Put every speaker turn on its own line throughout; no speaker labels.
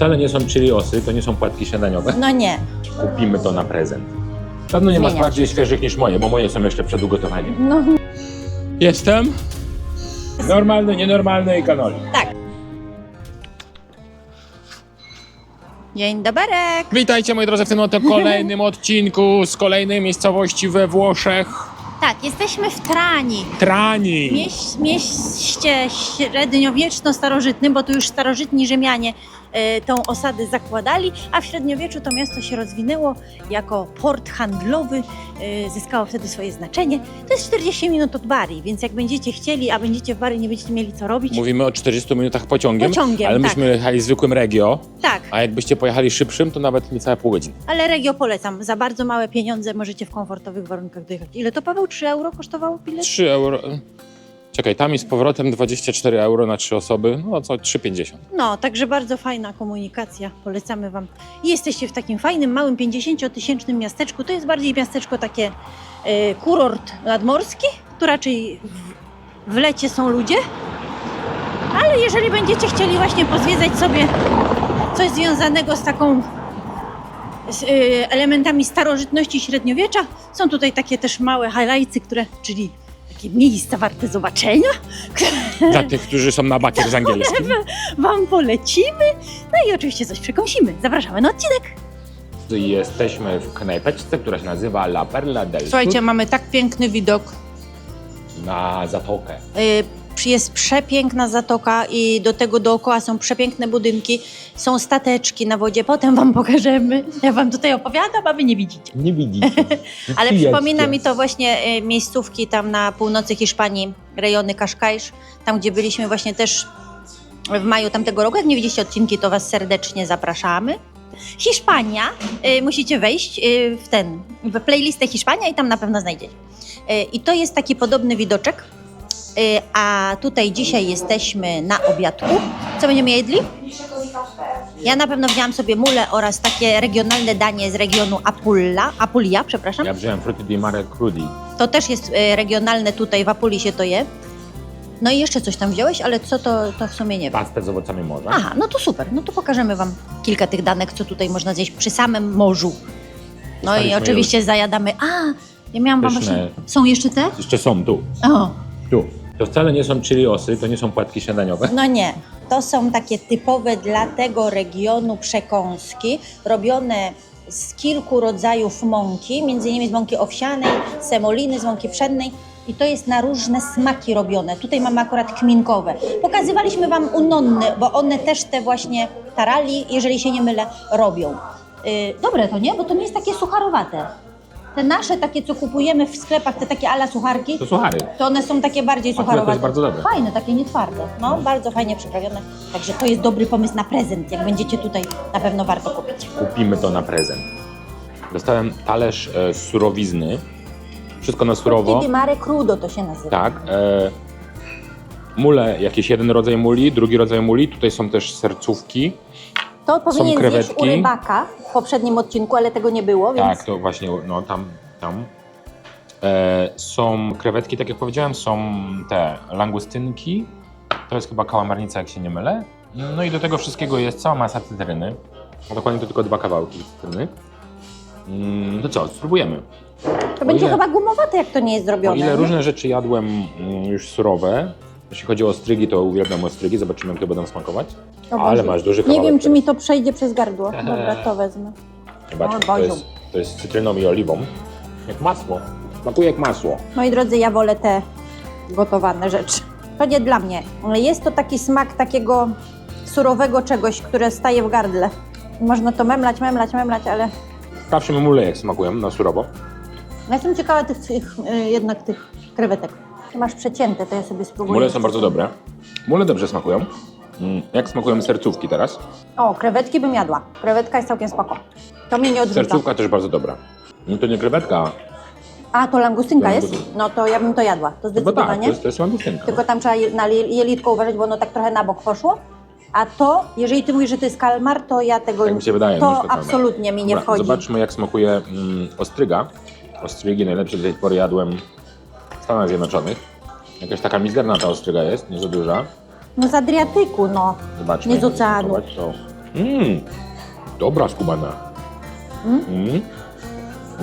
wcale nie są chiliosy, to nie są płatki śniadaniowe.
No nie.
Kupimy to na prezent. Pewno nie masz
Zmieniam.
bardziej świeżych niż moje, bo moje są jeszcze przed ugotowaniem.
No
Jestem. Normalny, nienormalny i kanoli.
tak. Dzień doberek.
Witajcie moi drodzy w tym oto kolejnym odcinku z kolejnej miejscowości we Włoszech.
Tak, jesteśmy w Trani.
Trani.
Mieś, mieście średniowieczno-starożytnym, bo tu już starożytni Rzymianie tą osadę zakładali, a w średniowieczu to miasto się rozwinęło jako port handlowy, e, zyskało wtedy swoje znaczenie. To jest 40 minut od Bari, więc jak będziecie chcieli, a będziecie w Bari, nie będziecie mieli co robić.
Mówimy o 40 minutach pociągiem,
Pociągiem,
ale
tak.
myśmy jechali zwykłym regio,
Tak,
a jakbyście pojechali szybszym, to nawet niecałe pół godziny.
ale Regio polecam. Za bardzo małe pieniądze możecie w komfortowych warunkach dojechać. Ile to, Paweł? 3 euro kosztowało bilet?
3 euro. Czekaj, tam i z powrotem 24 euro na 3 osoby, no co 3,50.
No, także bardzo fajna komunikacja, polecamy Wam. I Jesteście w takim fajnym, małym, 50-tysięcznym miasteczku. To jest bardziej miasteczko takie e, kurort nadmorski, tu raczej w, w lecie są ludzie. Ale jeżeli będziecie chcieli właśnie pozwiedzać sobie coś związanego z taką z, e, elementami starożytności średniowiecza, są tutaj takie też małe highlightsy, które, czyli takie miejsca warte zobaczenia,
Dla tych, którzy są na bakier z angielskim.
Wam polecimy. No i oczywiście coś przekąsimy. Zapraszamy na odcinek.
Jesteśmy w knajpeczce, która się nazywa La Perla del
Słuchajcie,
Sud
mamy tak piękny widok.
na zatokę.
Y, Jest przepiękna zatoka i do tego dookoła są przepiękne budynki, są stateczki na wodzie, potem wam pokażemy. Ja wam tutaj opowiadam, a wy nie widzicie.
Nie widzicie.
Ale przypomina mi to właśnie y, miejscówki tam na północy Hiszpanii, rejony Kaszkajsz, tam gdzie byliśmy właśnie też w maju tamtego roku. Jak nie widzieliście odcinki, to was serdecznie zapraszamy. Hiszpania, y, musicie wejść y, w ten, w playlistę Hiszpania i tam na pewno znajdziecie. I to jest taki podobny widoczek. Y, a tutaj dzisiaj jesteśmy na obiadku. Co będziemy jedli? Ja na pewno wzięłam sobie mule oraz takie regionalne danie z regionu Apulla, Apulia, przepraszam.
Ja wziąłem frutti di mare crudi.
To też jest e, regionalne tutaj, w Apulii się to je. No i jeszcze coś tam wziąłeś, ale co to, to w sumie nie wiem.
Pastę z owocami morza.
Aha, no to super. No to pokażemy Wam kilka tych danek, co tutaj można zjeść przy samym morzu. No i oczywiście zajadamy. A, ja miałam Wam
Pyszne.
właśnie... Są jeszcze te?
Jeszcze są tu.
O,
Tu. To wcale nie są chiliosy, to nie są płatki śniadaniowe.
no nie. To są takie typowe dla tego regionu przekąski, robione z kilku rodzajów mąki, między innymi z mąki owsianej, semoliny, z mąki pszennej. I to jest na różne smaki robione. Tutaj mamy akurat kminkowe. Pokazywaliśmy Wam u Nonny, bo one też te właśnie tarali, jeżeli się nie mylę, robią. Yy, dobre to nie? Bo to nie jest takie sucharowate. Te nasze takie, co kupujemy w sklepach, te takie ala sucharki,
To suchary.
to one są takie bardziej
Akurat to
sucharowate.
jest bardzo dobre.
Fajne, takie nietwarde. No, bardzo fajnie przyprawione. Także to jest dobry pomysł na prezent. Jak będziecie tutaj, na pewno warto kupić.
Kupimy to na prezent. Dostałem talerz e, surowizny. Wszystko na surowo.
Di mare crudo to się nazywa.
Tak. E, mule, jakiś jeden rodzaj muli, drugi rodzaj muli. Tutaj są też sercówki.
To powinien zjeść u
krewetki.
rybaka w poprzednim odcinku, ale tego nie było, więc
Tak, to właśnie, no tam, tam. E, są krewetki, tak jak powiedziałem, są te langustynki. To jest chyba kałamarnica, jak się nie mylę. No i do tego wszystkiego jest cała masa cytryny. No dokładnie to tylko dwa kawałki cytryny. Mm, to co, spróbujemy.
to będzie
ile-
chyba gumowate, jak to nie jest
O
zrobione.
ile
nie?
różne rzeczy jadłem mm, już surowe, jeśli chodzi o ostrygi, to uwielbiam ostrygi, zobaczymy jak to będą smakować.
O
Ale
Boże.
masz duży
Nie
kawałek.
wiem, czy mi to przejdzie przez gardło. Dobra, to wezmę.
Zobaczmy,
O
to
Boziu.
jest, to jest z cytryną i oliwą. Jak masło. Smakuje jak masło.
Moi drodzy, ja wolę te gotowane rzeczy. To nie dla mnie. Jest to taki smak takiego surowego czegoś, które staje w gardle. Można to memlać, memlać, memlać, ale
Sprawdźmy mule jak smakują na surowo.
ja jestem ciekawa tych, tych y, jednak tych krewetek. Ty masz przecięte, to ja sobie spróbuję.
Mule są bardzo dobre. Mule dobrze smakują. Mm, Jak smakują sercówki teraz?
O, krewetki bym jadła. Krewetka jest całkiem spoko. To mnie nie odrzuca.
Sercówka też bardzo dobra. No to nie krewetka,
A, to langustynka
To
jest?
langustynka.
No to ja bym to jadła, to
bo tak,
zdecydowanie.
to jest, to jest langustynka.
Tylko tam trzeba je- na li- jelitko uważać, bo ono tak trochę na bok poszło. A to, jeżeli ty mówisz, że to jest kalmar, to ja tego
Tak mi się wydaje.
To
może kalmar.
absolutnie mi nie
Dobra,
wchodzi.
Zobaczmy jak smakuje mm, ostryga. Ostrygi najlepsze do tej pory jadłem Stanach Zjednoczonych. Jakaś taka mizerna ta ostryga jest, nie za duża.
No z Adriatyku, no.
Zobaczmy.
Nie z oceanu.
To Mmm, dobra skubana.
Mm?
Mm.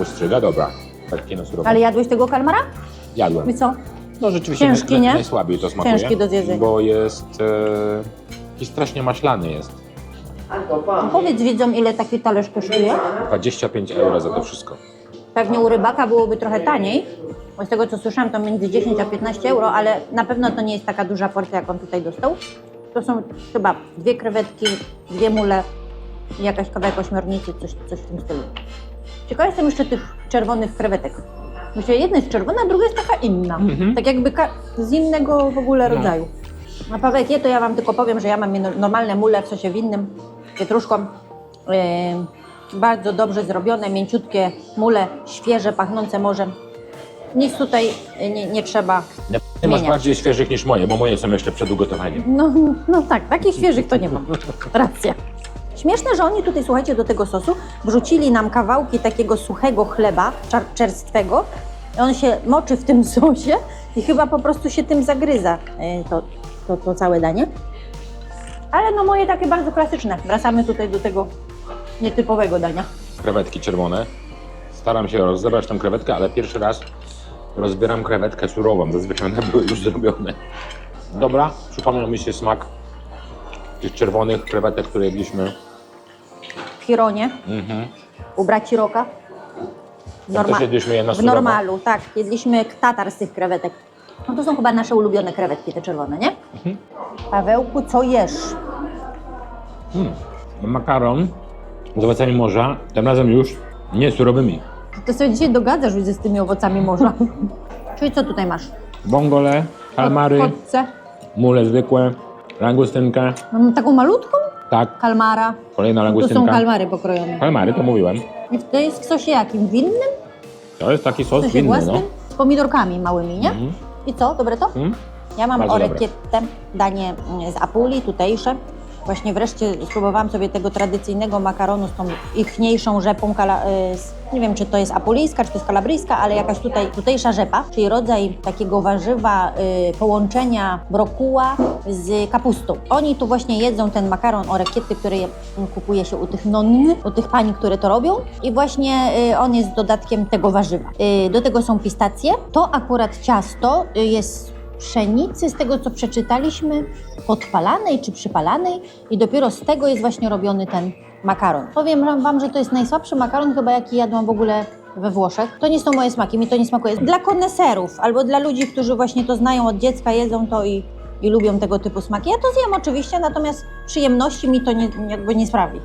Ustrzyga dobra. Takie na surowo.
Ale jadłeś tego kalmara?
Jadłem.
I co?
No rzeczywiście
Ciężki,
naj,
nie?
najsłabiej to smakuje.
Ciężki do zjedzenia.
Bo jest e, jakiś strasznie maślany jest.
Powiedz widzom, ile taki talerz kosztuje.
25 euro za to wszystko.
Pewnie u rybaka byłoby trochę taniej, bo z tego co słyszałam to między 10 a 15 euro, ale na pewno to nie jest taka duża porcja, jak on tutaj dostał. To są chyba dwie krewetki, dwie mule i jakaś kawałek ośmiornicy, coś, coś w tym stylu. Ciekawa jestem jeszcze tych czerwonych krewetek. Myślę, jedna jest czerwona, a druga jest taka inna.
Mhm.
Tak jakby ka- z innego w ogóle
No.
rodzaju. A Pawełek je, to ja Wam tylko powiem, że ja mam no- normalne mule w sosie winnym, pietruszką. Yy, bardzo dobrze zrobione, mięciutkie mule, świeże, pachnące morzem. Nic tutaj nie, nie trzeba.
Ty masz bardziej świeżych niż moje, bo moje są jeszcze przed ugotowaniem.
No, no tak, takich świeżych to nie mam. Racja. Śmieszne, że oni tutaj, słuchajcie, do tego sosu wrzucili nam kawałki takiego suchego chleba, czar- czerstwego. I on się moczy w tym sosie i chyba po prostu się tym zagryza yy, to, to, to całe danie. Ale no moje takie bardzo klasyczne. Wracamy tutaj do tego nietypowego dania.
Krewetki czerwone. Staram się rozebrać tą krewetkę, ale pierwszy raz rozbieram krewetkę surową. Zazwyczaj one były już zrobione. Dobra, przypomniał mi się smak tych czerwonych krewetek, które jedliśmy.
W Hironie,
Mhm.
u braci Roka.
Tam też jedliśmy je na
w
surowo.
normalu, tak. Jedliśmy tatar z tych krewetek. No to są chyba nasze ulubione krewetki, te czerwone, nie?
Mhm.
Pawełku, co jesz?
Mm. Makaron z owocami morza, tym razem już nie surowymi.
Ty sobie dzisiaj dogadzasz już z tymi owocami morza. Czyli co tutaj masz?
Bongole, kalmary,
Kotce.
mule zwykłe, langustynkę.
Mam taką malutką
Tak,
kalmara.
kolejna
To są
langustynka.
kalmary pokrojone.
Kalmary, to mówiłem.
I to jest w sosie jakim? Winnym?
To jest taki
W
sos
sosie
winny,
własnym?
no.
Z pomidorkami małymi, nie?
Mhm.
I co? Dobre to?
Mm.
Ja mam
Bardzo
orekietę, danie mm, z Apuli, tutejsze. Właśnie wreszcie spróbowałam sobie tego tradycyjnego makaronu z tą ichniejszą rzepą, kala, y, z, nie wiem czy to jest apulijska, czy to jest kalabryjska, ale jakaś tutaj tutejsza rzepa, czyli rodzaj takiego warzywa, y, połączenia brokuła z kapustą. Oni tu właśnie jedzą ten makaron orekiety, który je- kupuje się u tych nonny, u tych pań, które to robią i właśnie y, on jest dodatkiem tego warzywa. Y, do tego są pistacje. To akurat ciasto y, jest pszenicy, z tego co przeczytaliśmy, podpalanej czy przypalanej i dopiero z tego jest właśnie robiony ten makaron. Powiem Wam, że to jest najsłabszy makaron chyba jaki jadłam w ogóle we Włoszech. To nie są moje smaki, mi to nie smakuje. Dla koneserów albo dla ludzi, którzy właśnie to znają od dziecka, jedzą to i, i lubią tego typu smaki. Ja to zjem oczywiście, natomiast przyjemności mi to nie, jakby nie sprawi.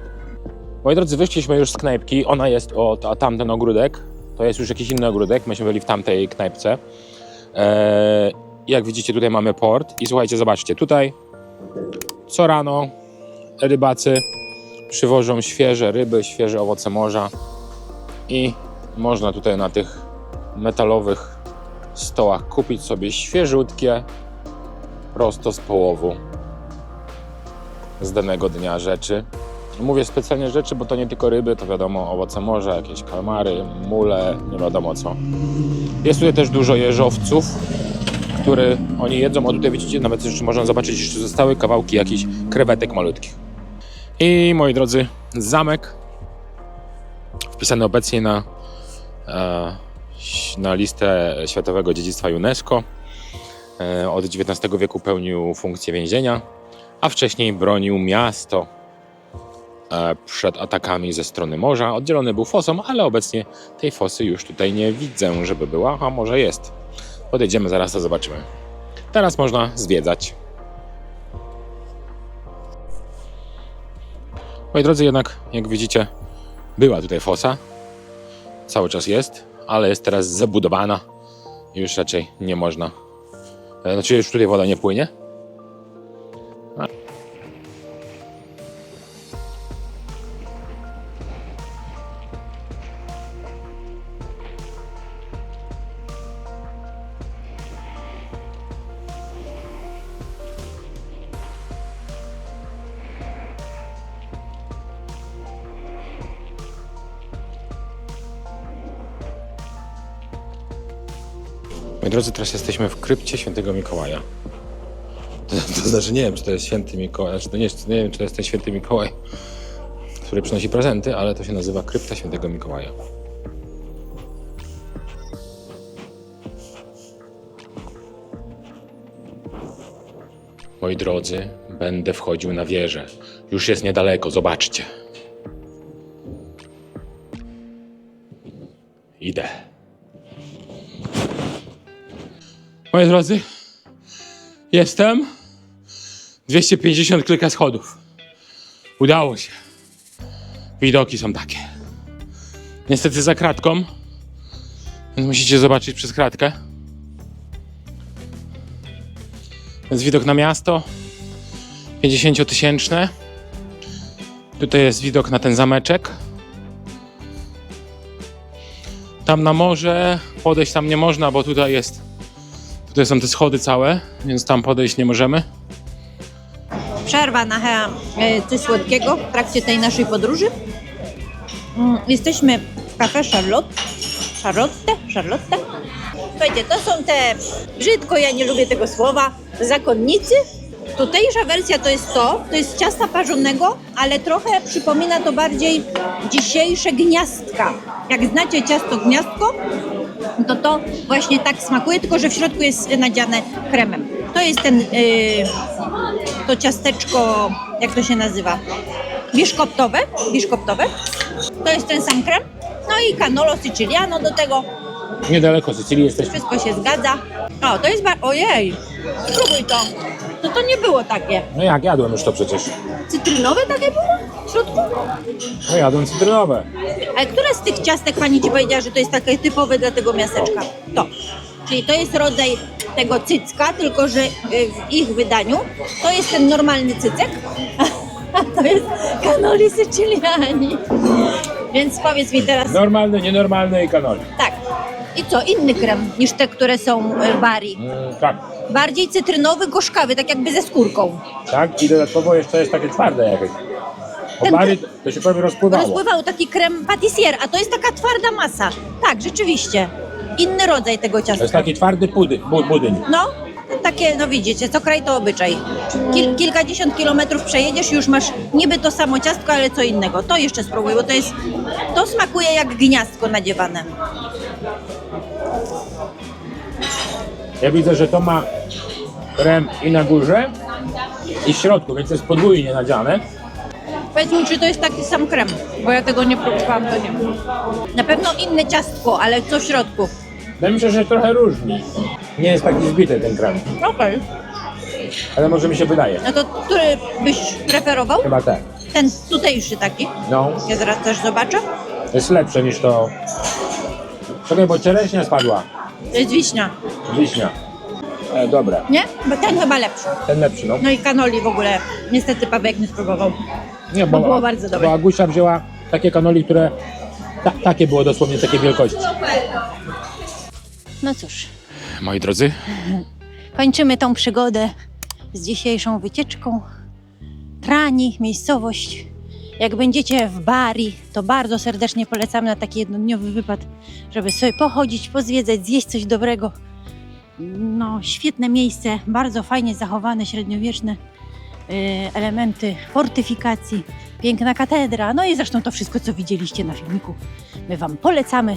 Moi drodzy, wyszliśmy już z knajpki. Ona jest o ta, tamten ogródek. To jest już jakiś inny ogródek. Myśmy byli w tamtej knajpce. Eee, jak widzicie, tutaj mamy port. I słuchajcie, zobaczcie, tutaj co rano rybacy przywożą świeże ryby, świeże owoce morza. I można tutaj na tych metalowych stołach kupić sobie świeżutkie, prosto z połowu z danego dnia rzeczy. Mówię specjalnie rzeczy, bo to nie tylko ryby, to wiadomo owoce morza, jakieś kalmary, mule, nie wiadomo co. Jest tutaj też dużo jeżowców, które oni jedzą, a tutaj widzicie, nawet jeszcze można zobaczyć, jeszcze zostały kawałki jakichś krewetek malutkich. I moi drodzy, zamek wpisany obecnie na, e, na listę Światowego Dziedzictwa UNESCO. E, Od XIX wieku pełnił funkcję więzienia, a wcześniej bronił miasto e, przed atakami ze strony morza. Oddzielony był fosą, ale obecnie tej fosy już tutaj nie widzę, żeby była, a może jest. Podejdziemy zaraz, to zobaczymy. Teraz można zwiedzać. Moi drodzy, jednak jak widzicie, była tutaj fosa. Cały czas jest, ale jest teraz zabudowana. Już raczej nie można. E, Znaczy, już tutaj woda nie płynie. Moi drodzy, teraz jesteśmy w krypcie świętego Mikołaja. To, to znaczy nie wiem, czy to jest święty Mikołaj, znaczy nie, nie wiem, czy to jest ten święty Mikołaj, który przynosi prezenty, ale to się nazywa Krypta Świętego Mikołaja. Moi drodzy, będę wchodził na wieżę. Już jest niedaleko, zobaczcie. Idę. Moi drodzy, jestem. 250 kilka schodów. Udało się. Widoki są takie. Niestety za kratką. Więc musicie zobaczyć przez kratkę. Jest widok na miasto. 50-tysięczne. Tutaj jest widok na ten zameczek. Tam na morze podejść tam nie można, bo tutaj jest. Tutaj są te schody całe, więc tam podejść nie możemy.
Przerwa na e, coś słodkiego w trakcie tej naszej podróży. Mm, Jesteśmy w kafe Charlotte. Charlotte? Charlotte? Słuchajcie, to są te, brzydko, ja nie lubię tego słowa, zakonnicy. Tutejsza wersja to jest to, to jest ciasta parzonego, ale trochę przypomina to bardziej dzisiejsze gniazdka. Jak znacie ciasto gniazdko, to to właśnie tak smakuje, tylko że w środku jest nadziane kremem. To jest ten, yy, to ciasteczko, jak to się nazywa? Biszkoptowe, biszkoptowe. To jest ten sam krem. No i canolo siciliano do tego.
Niedaleko Sycylii jesteśmy.
Wszystko się zgadza. O, to jest bar... Ojej, spróbuj to. To to nie było takie.
No jak, jadłem już to przecież.
Cytrynowe takie było w środku?
No jadłem cytrynowe.
Ale które z tych ciastek pani ci powiedziała, że to jest takie typowe dla tego miasteczka? To. Czyli to jest rodzaj tego cycka, tylko że y, w ich wydaniu to jest ten normalny cycek, a to jest cannoli siciliani. Więc powiedz mi teraz,
Normalne, nienormalne i kanoli.
tak, i co, inny krem niż te, które są y, w bari?
Mm, tak,
Bardziej cytrynowy, gorzkawy, tak jakby ze skórką.
tak. I dodatkowo jeszcze jest takie twarde jakieś.
Ten-
Obary to się prawie rozpływało.
Rozpływał taki krem patissier, a to jest taka twarda masa. Tak, rzeczywiście. Inny rodzaj tego
To jest
ciasta.
taki twardy pudy, bu, budyń.
No, takie, no widzicie, co kraj to obyczaj. Kil, kilkadziesiąt kilometrów przejedziesz już masz niby to samo ciastko, ale co innego. To jeszcze spróbuj, bo to jest, to smakuje jak gniazdko nadziewane.
Ja widzę, że to ma krem i na górze i w środku, więc jest podwójnie nadziane.
Powiedz mi, czy to jest taki sam krem, bo ja tego nie próbowałam, to nie wiem. Na pewno inne ciastko, ale co w środku?
Mi się, że trochę różni. Nie jest taki zbity ten krem,
Okej.
ale może mi się wydaje.
No to który byś preferował?
Chyba tak.
Ten tutejszy taki.
No,
Ja zaraz też zobaczę.
jest lepsze niż to. Czekaj, bo czereśnia spadła.
To jest wiśnia,
Wiśnia. E, dobra,
nie? Bo ten chyba lepszy.
ten lepszy, no.
No i kanoli w ogóle. Niestety Paweł nie spróbował.
Nie,
To było bardzo dobre.
Bo Agusia wzięła takie kanoli, które ta, takie było dosłownie takiej wielkości.
No cóż,
Moi drodzy,
kończymy tą przygodę z dzisiejszą wycieczką. Trani, miejscowość. Jak będziecie w Bari, to bardzo serdecznie polecam na taki jednodniowy wypad, żeby sobie pochodzić, pozwiedzać, zjeść coś dobrego. No, świetne miejsce, bardzo fajnie zachowane, średniowieczne y, elementy fortyfikacji, piękna katedra, no i zresztą to wszystko, co widzieliście na filmiku. My Wam polecamy.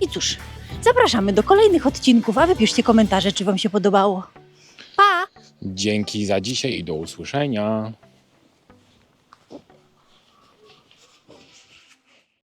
I cóż, zapraszamy do kolejnych odcinków, a wy piszcie komentarze, czy Wam się podobało. Pa!
dzięki za dzisiaj i do usłyszenia.